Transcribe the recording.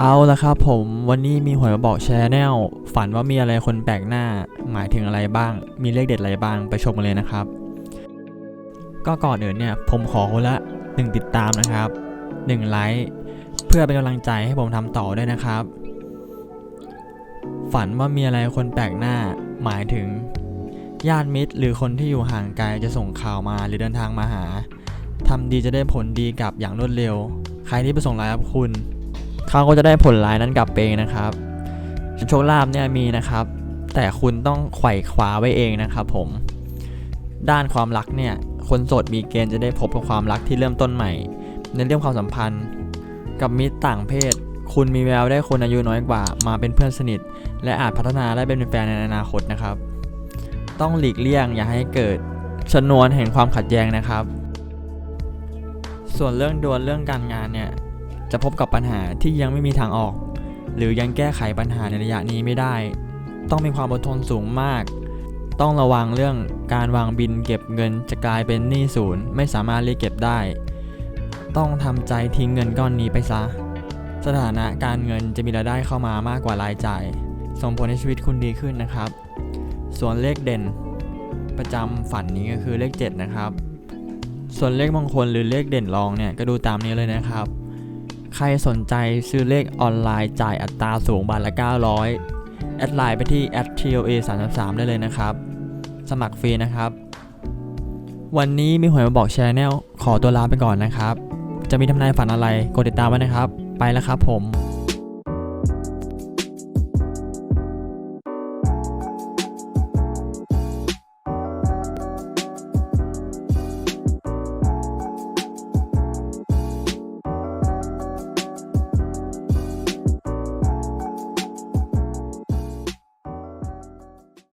เอาละครับผมวันนี้มีหวยมาบอกแชร์แนลฝันว่ามีอะไรคนแปลกหน้า หมายถึงอะไรบ้าง มีเลขเด็ดอะไรบ้างไปชมกันเลยนะครับ ก็ก่อนอื่นเนี่ยผมขอคนละหนึ่งติดตามนะครับหนึ่งไลค์เพื่อเป็นกำลังใจให้ผมทำต่อด้วยนะครับ ฝันว่ามีอะไรคนแปลกหน้า หมายถึงญาติมิตร หรือคนที่อยู่ห่างไกลจะส่งข่าวมาหรือเดินทางมาหาทำดีจะได้ผลดีกับอย่างรวดเร็ว ใครที่ไปส่งไลน์รับคุณ เขาก็จะได้ผลร้ายนั้นกลับเองนะครับโชคลาภเนี่ยมีนะครับ แต่คุณต้องไขว่คว้าไว้เองนะครับผม ด้านความรักเนี่ย คนโสดมีเกณฑ์จะได้พบกับความรักที่เริ่มต้นใหม่ ในเรื่องความสัมพันธ์ กับมิตรต่างเพศ คุณมีแววได้คนอายุน้อยกว่า มาเป็นเพื่อนสนิท และอาจพัฒนาได้เป็นแฟนในอนาคตนะครับ ต้องหลีกเลี่ยงอย่าให้เกิดชนวนแห่งความขัดแย้งนะครับ ส่วนเรื่องดวลเรื่องการงานเนี่ย จะพบกับปัญหาที่ยังไม่มีทางออก หรือยังแก้ไขปัญหาในระยะนี้ไม่ได้ ต้องมีความอดทนสูงมาก ต้องระวังเรื่องการวางบินเก็บเงินจะกลายเป็นหนี้ศูนย์ไม่สามารถเรียกเก็บได้ ต้องทำใจทิ้งเงินก้อนนี้ไปซะ สถานะการเงินจะมีรายได้เข้ามามากกว่ารายจ่าย ส่งผลให้ชีวิตคุณดีขึ้นนะครับ ส่วนเลขเด่น ประจำฝันนี้ก็คือเลข 7 นะครับส่วนเลขมงคลหรือเลขเด่นรองเนี่ยก็ดูตามนี้เลยนะครับ ใครสนใจซื้อเลขออนไลน์จ่ายอัตราสูงบาทละ 900 แอดไลน์ไปที่ @toa 3 3ได้เลยนะครับ สมัครฟรีนะครับ วันนี้มีหวยมาบอกแชแนลขอตัวลาไปก่อนนะครับ จะมีทำนายฝันอะไรกดติดตามไว้นะครับ ไปแล้วครับผม